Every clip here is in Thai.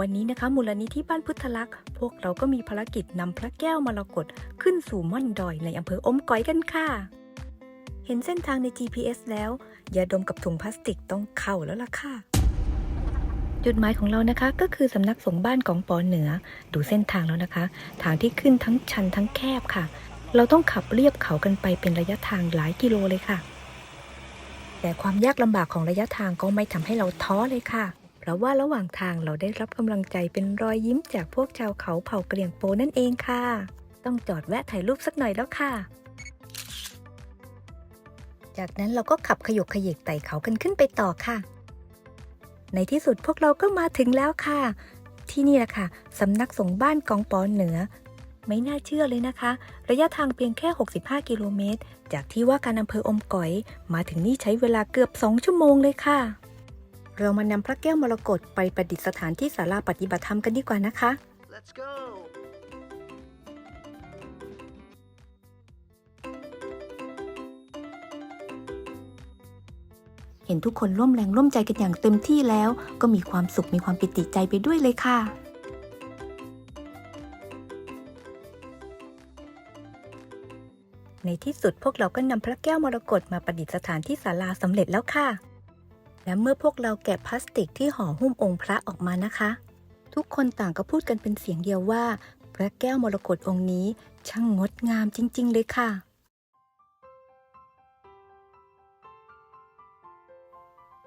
วันนี้นะคะมูลนิธิบ้านพุทธลักษ์พวกเราก็มีภารกิจนำพระแก้วมรกตขึ้นสู่ม่อนดอยในอำเภออมก๋อยกันค่ะ เห็นเส้นทางใน GPS แล้ว อย่าดมกับถุงพลาสติกต้องเข้าแล้วล่ะค่ะ จุดหมายของเรานะคะก็คือสำนักสงฆ์บ้านของปอเหนือ ดูเส้นทางแล้วนะคะ ทางที่ขึ้นทั้งชันทั้งแคบค่ะ เราต้องขับเรียบเขากันไปเป็นระยะทางหลายกิโลเลยค่ะ แต่ความยากลำบากของระยะทางก็ไม่ทำให้เราท้อเลยค่ะ เพราะว่าระหว่างทางเราได้รับกำลังใจเป็นรอยยิ้มจากพวกชาวเขาเผ่าเหรี่ยงโปนั่นเองค่ะ ต้องจอดแวะถ่ายรูปสักหน่อยแล้วค่ะ จากนั้นเราก็ขับขยกขยเกไต่เขากันขึ้นไปต่อค่ะ ในที่สุดพวกเราก็มาถึงแล้วค่ะ ที่นี่แหละค่ะสำนักสงฆ์บ้านกองปอเหนือไม่น่าเชื่อเลยนะคะ ระยะทางเพียงแค่ 65 กิโลเมตร จากที่ว่าการอำเภออมก๋อย มาถึงนี่ใช้เวลาเกือบ 2 ชั่วโมงเลยค่ะ เรามานำพระแก้วมรกตไปประดิษฐานที่ศาลาปฏิบัติธรรมกันดีกว่านะคะ Let's go. เห็นทุกคนร่วมแรงร่วมใจกันอย่างเต็มที่แล้ว ก็มีความสุขมีความปิติใจไปด้วยเลยค่ะ ในที่สุดพวกเราก็นำพระแก้วมรกตมาประดิษฐานที่ศาลาสำเร็จแล้วค่ะ และเมื่อพวกเราแกะพลาสติกที่ห่อหุ้มองค์พระออกมานะคะ ทุกคนต่างก็พูดกันเป็นเสียงเดียวว่า พระแก้วมรกตองค์นี้ช่างงดงามจริง ๆ เลยค่ะ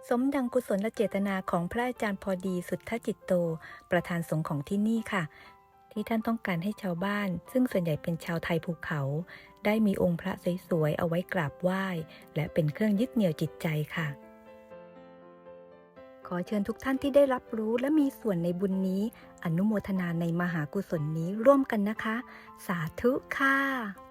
สมดังกุศลเจตนาของพระอาจารย์พอดีสุทธจิตโต ประธานสงฆ์ของที่นี่ค่ะ ที่ท่านต้องการให้ชาวบ้าน ซึ่งส่วนใหญ่เป็นชาวไทยภูเขา ได้มีองค์พระสวยๆเอาไว้กราบไหว้ และเป็นเครื่องยึดเหนี่ยวจิตใจค่ะ ขอเชิญทุกท่านที่ได้รับรู้และมีส่วนในบุญนี้ อนุโมทนาในมหากุศลนี้ร่วมกันนะคะ สาธุค่ะ